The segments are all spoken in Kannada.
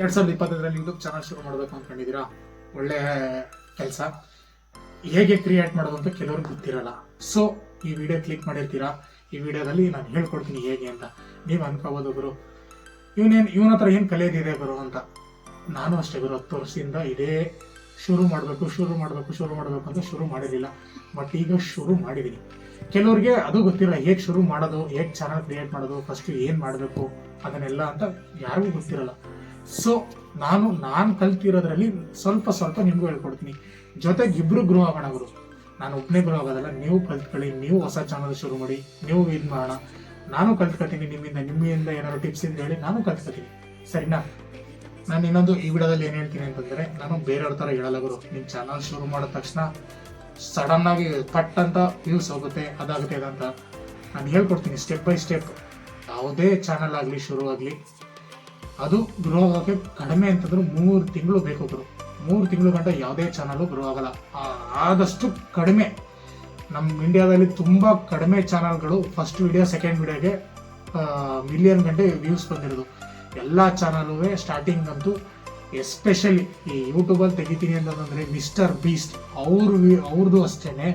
ಎರಡ್ ಸಾವಿರದ ಇಪ್ಪತ್ತೈದರಲ್ಲಿ ಯೂಟ್ಯೂಬ್ ಚಾನಲ್ ಶುರು ಮಾಡಬೇಕು ಅನ್ಕೊಂಡಿದ್ದೀರಾ? ಒಳ್ಳೆ ಕೆಲಸ. ಹೇಗೆ ಕ್ರಿಯೇಟ್ ಮಾಡೋದು ಅಂತ ಕೆಲವ್ರಿಗೆ ಗೊತ್ತಿರಲ್ಲ. ಸೊ ಈ ವಿಡಿಯೋ ಕ್ಲಿಕ್ ಮಾಡಿರ್ತೀರಾ? ಈ ವಿಡಿಯೋದಲ್ಲಿ ನಾನು ಹೇಳ್ಕೊಡ್ತೀನಿ ಹೇಗೆ ಅಂತ. ನೀವು ಅನ್ಕೋಬೋದು ಗುರು. ಇವನೇನು ಇವನ ಹತ್ರ ಏನು ಕಲಿಯೋದಿದೆ ಗುರು ಅಂತ. ನಾನು ಅಷ್ಟೇ ಗುರು, ಹತ್ತು ವರ್ಷದಿಂದ ಇದೇ ಶುರು ಮಾಡಬೇಕು ಶುರು ಮಾಡಬೇಕು ಶುರು ಮಾಡಬೇಕು ಅಂತ ಶುರು ಮಾಡಿರಲಿಲ್ಲ. ಬಟ್ ಈಗ ಶುರು ಮಾಡಿದ್ದೀನಿ ಕೆಲವ್ರಿಗೆ ಅದು ಗೊತ್ತಿರಲ್ಲ, ಹೇಗೆ ಶುರು ಮಾಡೋದು, ಹೇಗೆ ಚಾನಲ್ ಕ್ರಿಯೇಟ್ ಮಾಡೋದು ಫಸ್ಟ್ ಏನು ಮಾಡಬೇಕು, ಅದನ್ನೆಲ್ಲ ಅಂತ ಯಾರಿಗೂ ಗೊತ್ತಿರಲ್ಲ. ಸೊ ನಾನು ನಾನು ಕಲ್ತಿರೋದ್ರಲ್ಲಿ ಸ್ವಲ್ಪ ಸ್ವಲ್ಪ ನಿಮಗೂ ಹೇಳ್ಕೊಡ್ತೀನಿ. ಜೊತೆಗೆ ಇಬ್ರು ಗ್ರೋ ಆಗೋಣ ಗುರು ನಾನು ಒಬ್ಬನೇ ಗ್ರೋ ಆಗೋದಲ್ಲ ನೀವು ಕಲ್ತ್ಕೊಳ್ಳಿ, ನೀವು ಹೊಸ ಚಾನಲ್ ಶುರು ಮಾಡಿ, ನೀವು ಇದು ಮಾಡೋಣ. ನಾನು ಕಲ್ತ್ಕೊತೀನಿ ನಿಮ್ಮಿಂದ ನಿಮ್ಮಿಂದ ಏನಾದ್ರು ಟಿಪ್ಸ್ ಇದ್ರೆ ಹೇಳಿ ನಾನು ಕಲ್ತ್ಕೊತೀನಿ. ಸರಿನಾ? ನಾನು ಇನ್ನೊಂದು ಈ ವಿಡಿಯೋದಲ್ಲಿ ಏನು ಹೇಳ್ತೀನಿ ಅಂತಂದ್ರೆ, ನಾನು ಬೇರೆಯವ್ರ ಥರ ಹೇಳಲ್ಲ ಗುರು. ನಿಮ್ಮ ಚಾನಲ್ ಶುರು ಮಾಡಿದ ತಕ್ಷಣ ಸಡನ್ ಆಗಿ ಕಟ್ ಅಂತ ವ್ಯೂಸ್ ಹೋಗುತ್ತೆ, ಅದಾಗುತ್ತೆ ಅದಂತ ನಾನು ಹೇಳ್ಕೊಡ್ತೀನಿ ಸ್ಟೆಪ್ ಬೈ ಸ್ಟೆಪ್ ಯಾವುದೇ ಚಾನಲ್ ಆಗಲಿ, ಶುರು ಆಗಲಿ ಅದು ಗ್ರೋ ಆಗೋಕ್ಕೆ ಕಡಿಮೆ ಅಂತಂದ್ರೆ ಮೂರು ತಿಂಗಳು ಬೇಕು ಗುರು ಮೂರು ತಿಂಗಳು ಗಂಟ ಯಾವುದೇ ಚಾನಲ್ ಗ್ರೋ ಆಗಲ್ಲ ಆದಷ್ಟು ಕಡಿಮೆ. ನಮ್ಮ ಇಂಡಿಯಾದಲ್ಲಿ ತುಂಬ ಕಡಿಮೆ ಚಾನಲ್ಗಳು ಫಸ್ಟ್ ವಿಡಿಯೋ ಸೆಕೆಂಡ್ ವಿಡಿಯೋಗೆ ಮಿಲಿಯನ್ ಗಂಟೆ ವ್ಯೂಸ್ ಬಂದಿರೋದು. ಎಲ್ಲ ಚಾನಲೂ ಸ್ಟಾರ್ಟಿಂಗ್ ಅಂತೂ ಎಸ್ಪೆಷಲಿ ಈ ಯೂಟ್ಯೂಬಲ್ಲಿ ತೆಗಿತೀನಿ ಅಂತಂದ್ರೆ ಮಿಸ್ಟರ್ ಬೀಸ್ಟ್ ಅವ್ರ ಅವ್ರದ್ದು ಅಷ್ಟೇ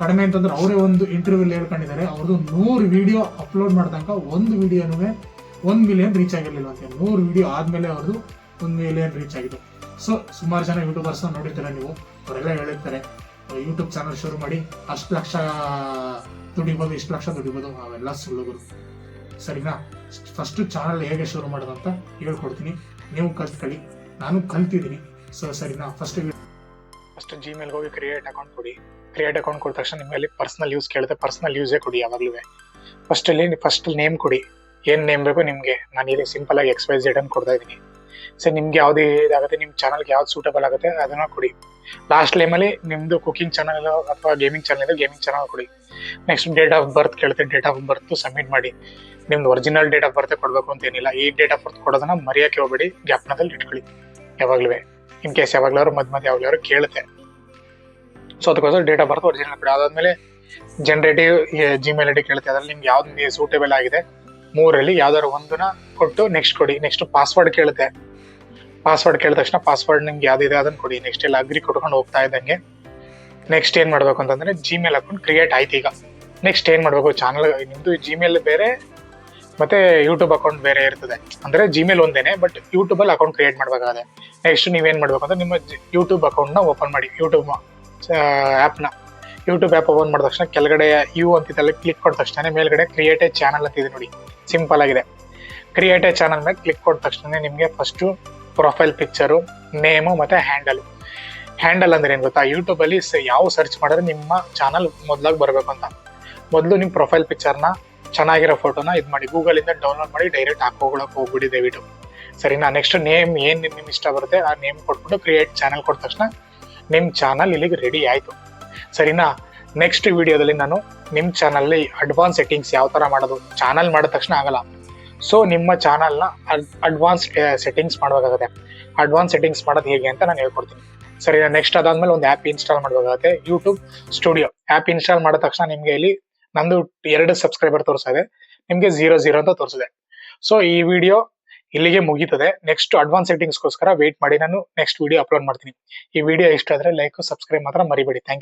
ಕಡಿಮೆ ಅಂತಂದ್ರೆ ಅವರೇ ಒಂದು ಇಂಟರ್ವ್ಯೂಲ್ಲಿ ಹೇಳ್ಕೊಂಡಿದ್ದಾರೆ. ಅವ್ರದ್ದು ನೂರು ವಿಡಿಯೋ ಅಪ್ಲೋಡ್ ಮಾಡಿದಂಕ ಒಂದು ವಿಡಿಯೋನೂ ಒಂದು ಮಿಲಿಯನ್ ರೀಚ್ ಆಗಿರಲಿಲ್ಲ ಅಂತ ನೂರು ವಿಡಿಯೋ ಆದಮೇಲೆ ಅವ್ರದ್ದು ಒಂದು ಮಿಲಿಯನ್ ರೀಚ್ ಆಗಿದೆ ಸೊ ಸುಮಾರು ಜನ ಯೂಟ್ಯೂಬರ್ಸ್ ನೋಡಿರ್ತಾರೆ ನೀವು. ಅವರೆಲ್ಲ ಹೇಳಿರ್ತಾರೆ. ಯೂಟ್ಯೂಬ್ ಚಾನಲ್ ಶುರು ಮಾಡಿ ಅಷ್ಟು ಲಕ್ಷ ದುಡಿಬೋದು, ಇಷ್ಟು ಲಕ್ಷ ದುಡಿಬೋದು, ಅವೆಲ್ಲ ಸುಳ್ಳುಗಳು. ಸರಿನಾ? ಫಸ್ಟ್ ಚಾನಲ್ ಹೇಗೆ ಶುರು ಮಾಡೋದು ಅಂತ ಹೇಳ್ಕೊಡ್ತೀನಿ. ನೀವು ಕಲ್ತ್ಕೊಳ್ಳಿ. ನಾನು ಕಲ್ತಿದ್ದೀನಿ. ಸೊ ಸರಿನಾ? ಫಸ್ಟ್ ಫಸ್ಟ್ ಜಿಮೇಲ್ಗೆ ಹೋಗಿ ಕ್ರಿಯೇಟ್ ಅಕೌಂಟ್ ಕೊಡಿ. ಕ್ರಿಯೇಟ್ ಅಕೌಂಟ್ ಕೊಟ್ಟ ತಕ್ಷಣ ನಿಮ್ಮಲ್ಲಿ ಪರ್ಸನಲ್ ಯೂಸ್ ಕೇಳುತ್ತೆ. ಪರ್ಸನಲ್ ಯೂಸೇ ಕೊಡಿ ಯಾವಾಗಲೂ. ಫಸ್ಟ್ ಅಲ್ಲಿ ಫಸ್ಟ್ ನೇಮ್ ಕೊಡಿ. ಏನ್ ನೇಮ್ ಬೇಕು ನಿಮಗೆ. ನಾನು ಇಲ್ಲಿ ಸಿಂಪಲ್ ಆಗಿ ಎಕ್ಸ್ ವೈ ಝೆಡ್ ಅಂತ ಕೊಡ್ತಾ ಇದ್ದೀನಿ. ಸೊ ನಿಮ್ಗೆ ಯಾವ್ದು ಇದಾಗುತ್ತೆ ನಿಮ್ಮ ಚಾನಲ್ಗೆ ಯಾವ್ದು ಸೂಟಬಲ್ ಆಗುತ್ತೆ, ಅದನ್ನ ಕೊಡಿ. ಲಾಸ್ಟ್ ಟೈಮಲ್ಲಿ ನಿಮ್ದು ಕುಕಿಂಗ್ ಚಾನಲ್ ಅಥವಾ ಗೇಮಿಂಗ್ ಚಾನಲ್ ಇದೆ ಗೇಮಿಂಗ್ ಚಾನಲ್ ಕೊಡಿ. ನೆಕ್ಸ್ಟ್ ಡೇಟ್ ಆಫ್ ಬರ್ತ್ ಕೇಳುತ್ತೆ ಡೇಟ್ ಆಫ್ ಬರ್ತ್ ಸಬ್ಮಿಟ್ ಮಾಡಿ. ನಿಮ್ದು ಒರಿಜಿನಲ್ ಡೇಟ್ ಆಫ್ ಬರ್ತ್ ಕೊಡಬೇಕು ಅಂತ ಏನಿಲ್ಲ. ಈ ಡೇಟ್ ಆಫ್ ಬರ್ತ್ ಕೊಡೋದನ್ನ ಮರೆಯಕ್ಕೆ ಹೋಗ್ಬೇಡಿ. ಜ್ಞಾಪನದಲ್ಲಿ ಇಟ್ಕೊಳ್ಳಿ. ಯಾವಾಗಲೂ. ಇನ್ ಕೇಸ್ ಯಾವಾಗ್ಲಾದ್ರು ಮಧ್ಯ ಮಧ್ಯ ಯಾವಾಗ್ಲಾದ್ರು ಕೇಳುತ್ತೆ. ಸೊ ಅದಕ್ಕೋಸ್ಕರ ಡೇಟ್ ಆಫ್ ಬರ್ತ್ ಒರಿಜಿನಲ್ ಕೊಡಿ. ಅದಾದ್ಮೇಲೆ ಜನರೇಟಿವ್ ಜಿಮೇಲ್ ಐ ಡಿ ಕೇಳುತ್ತೆ. ಅದ್ರಲ್ಲಿ ನಿಮ್ಗೆ ಯಾವ್ದು ಸೂಟೇಬಲ್ ಆಗಿದೆ ಮೂರಲ್ಲಿ ಯಾವ್ದಾದ್ರು ಒಂದನ್ನ ಕೊಟ್ಟು ನೆಕ್ಸ್ಟ್ ಕೊಡಿ. ನೆಕ್ಸ್ಟ್ ಪಾಸ್ವರ್ಡ್ ಕೇಳುತ್ತೆ. ಪಾಸ್ವರ್ಡ್ ಕೇಳಿದ ತಕ್ಷಣ ಪಾಸ್ವರ್ಡ್ ನಿಮ್ಗೆ ಯಾವ್ದಿದೆ ಅದನ್ನ ಕೊಡಿ. ನೆಕ್ಸ್ಟ್ ಎಲ್ಲ ಅಗ್ರಿ ಕೊಟ್ಕೊಂಡು ಹೋಗ್ತಾ ಇದ್ದಂಗೆ. ನೆಕ್ಸ್ಟ್ ಏನ್ ಮಾಡ್ಬೇಕು ಅಂತಂದ್ರೆ ಜಿಮೇಲ್ ಅಕೌಂಟ್ ಕ್ರಿಯೇಟ್ ಆಯ್ತು ಈಗ. ನೆಕ್ಸ್ಟ್ ಏನ್ ಮಾಡ್ಬೇಕು? ಚಾನಲ್ ನಿಮ್ದು ಜಿಮೇಲ್ ಬೇರೆ, ಮತ್ತೆ ಯೂಟ್ಯೂಬ್ ಅಕೌಂಟ್ ಬೇರೆ ಇರ್ತದೆ. ಅಂದ್ರೆ ಜಿಮೇಲ್ ಒಂದೇನೆ ಬಟ್ ಯೂಟ್ಯೂಬ್ ಅಲ್ಲಿ ಅಕೌಂಟ್ ಕ್ರಿಯೇಟ್ ಮಾಡ್ಬೇಕಾಗುತ್ತೆ. ನೆಕ್ಸ್ಟ್ ನೀವೇನ್ ಮಾಡ್ಬೇಕು ಅಂದ್ರೆ ನಿಮ್ಮ ಯೂಟ್ಯೂಬ್ ಅಕೌಂಟ್ನ ಓಪನ್ ಮಾಡಿ. ಯೂಟ್ಯೂಬ್ ಆಪ್ನ. ಯೂಟ್ಯೂಬ್ ಆ್ಯಪ್ ಓಪನ್ ಮಾಡಿದ ತಕ್ಷಣ ಕೆಳಗಡೆ ಯು ಅಂತಿದ್ದಲ್ಲಿ ಕ್ಲಿಕ್ ಕೊಟ್ಟ ತಕ್ಷಣ ಮೇಲ್ಗಡೆ ಕ್ರಿಯೇಟ್ ಚಾನಲ್ ಅಂತಿದೆ ನೋಡಿ. ಸಿಂಪಲ್ ಆಗಿದೆ. ಕ್ರಿಯೇಟ್ ಚಾನಲ್ ಮೇಲೆ ಕ್ಲಿಕ್ ಕೊಟ್ಟ ತಕ್ಷಣ ನಿಮಗೆ ಫಸ್ಟು ಪ್ರೊಫೈಲ್ ಪಿಕ್ಚರು ನೇಮು ಮತ್ತು ಹ್ಯಾಂಡಲ್ ಹ್ಯಾಂಡಲ್ ಅಂದ್ರೆ ಏನು ಗೊತ್ತಾ? ಯೂಟ್ಯೂಬಲ್ಲಿ ಯಾವ ಸರ್ಚ್ ಮಾಡಿದ್ರೆ ನಿಮ್ಮ ಚಾನಲ್ ಮೊದಲಾಗಿ ಬರಬೇಕು ಅಂತ. ಮೊದಲು ನಿಮ್ಮ ಪ್ರೊಫೈಲ್ ಪಿಕ್ಚರ್ನ ಚೆನ್ನಾಗಿರೋ ಫೋಟೋನ ಇದು ಮಾಡಿ ಗೂಗಲಿಂದ ಡೌನ್ಲೋಡ್ ಮಾಡಿ ಡೈರೆಕ್ಟ್ ಹಾಕೋಗಳಕ್ಕೆ ಹೋಗ್ಬಿಡಿ ದಯವಿಟ್ಟು ಸರಿನಾ? ನೆಕ್ಸ್ಟ್ ನೇಮ್ ಏನು ನಿಮ್ಮ ಇಷ್ಟ ಬರುತ್ತೆ, ಆ ನೇಮ್ ಕೊಟ್ಬಿಟ್ಟು ಕ್ರಿಯೇಟ್ ಚಾನಲ್ ಕೊಟ್ಟ ತಕ್ಷಣ ನಿಮ್ಮ ಚಾನಲ್ ಇಲ್ಲಿಗೆ ರೆಡಿ ಆಯ್ತು. ಸರಿನಾ? ನೆಕ್ಸ್ಟ್ ವಿಡಿಯೋದಲ್ಲಿ ನಾನು ನಿಮ್ಮ ಚಾನಲ್ಲಿ ಅಡ್ವಾನ್ಸ್ ಸೆಟ್ಟಿಂಗ್ಸ್ ಯಾವ ತರ ಮಾಡೋದು ಚಾನಲ್ ಮಾಡಿದ ತಕ್ಷಣ ಆಗಲ್ಲ. ಸೊ ನಿಮ್ಮ ಚಾನಲ್ನ ಅಡ್ವಾನ್ಸ್ ಸೆಟ್ಟಿಂಗ್ಸ್ ಮಾಡಬೇಕಾಗುತ್ತೆ. ಅಡ್ವಾನ್ಸ್ ಸೆಟ್ಟಿಂಗ್ಸ್ ಮಾಡೋದು ಹೇಗೆ ಅಂತ ನಾನು ಹೇಳ್ಕೊಡ್ತೀನಿ. ಸರಿ ನೆಕ್ಸ್ಟ್ ಅದಾದ್ಮೇಲೆ ಒಂದು ಆ್ಯಪ್ ಇನ್ಸ್ಟಾಲ್ ಮಾಡಬೇಕಾಗುತ್ತೆ. ಯೂಟ್ಯೂಬ್ ಸ್ಟುಡಿಯೋ ಆ್ಯಪ್ ಇನ್ಸ್ಟಾಲ್ ಮಾಡಿದ ತಕ್ಷಣ ನಿಮಗೆ ಇಲ್ಲಿ ನಂದು ಎರಡು ಸಬ್ಸ್ಕ್ರೈಬರ್ ತೋರಿಸ್ತಾ ಇದೆ. ನಿಮಗೆ ಜೀರೋ ಜೀರೋ ಅಂತ ತೋರಿಸಿದೆ. ಸೊ ಈ ವಿಡಿಯೋ ಇಲ್ಲಿಗೆ ಮುಗೀತದೆ. ನೆಕ್ಸ್ಟ್ ಅಡ್ವಾನ್ಸ್ ಸೆಟ್ಟಿಂಗ್ಸ್ಗೋಸ್ಕರ ವೇಟ್ ಮಾಡಿ ನಾನು ನೆಕ್ಸ್ಟ್ ವಿಡಿಯೋ ಅಪ್ಲೋಡ್ ಮಾಡ್ತೀನಿ. ಈ ವಿಡಿಯೋ ಇಷ್ಟ ಆದರೆ ಲೈಕ್ ಸಬ್ಸ್ಕ್ರೈಬ್ ಮಾತ್ರ ಮರಿಬೇಡಿ. ಥ್ಯಾಂಕ್